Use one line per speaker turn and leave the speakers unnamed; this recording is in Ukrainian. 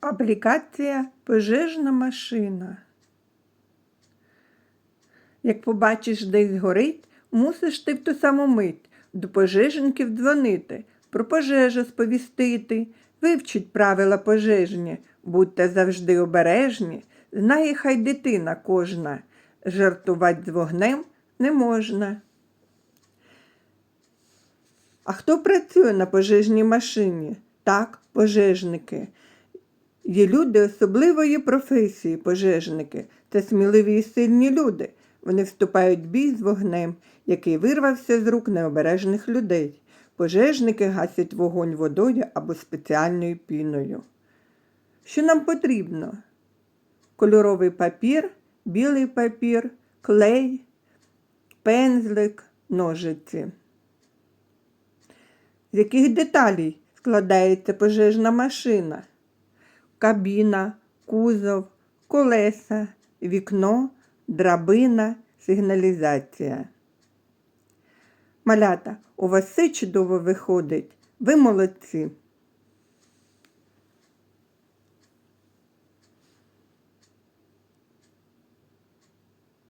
Аплікація пожежна машина. Як побачиш, десь горить, мусиш ти в ту саму мить до пожежників дзвонити, про пожежу сповістити, вивчить правила пожежні, будьте завжди обережні, знає хай дитина кожна, жартувати з вогнем не можна. А хто працює на пожежній машині? Так, пожежники. Є люди особливої професії, пожежники. Це сміливі і сильні люди. Вони вступають в бій з вогнем, який вирвався з рук необережних людей. Пожежники гасять вогонь водою або спеціальною піною. Що нам потрібно? Кольоровий папір, білий папір, клей, пензлик, ножиці. З яких деталей складається пожежна машина? Кабіна, кузов, колеса, вікно, драбина, сигналізація. Малята, у вас все чудово виходить. Ви молодці.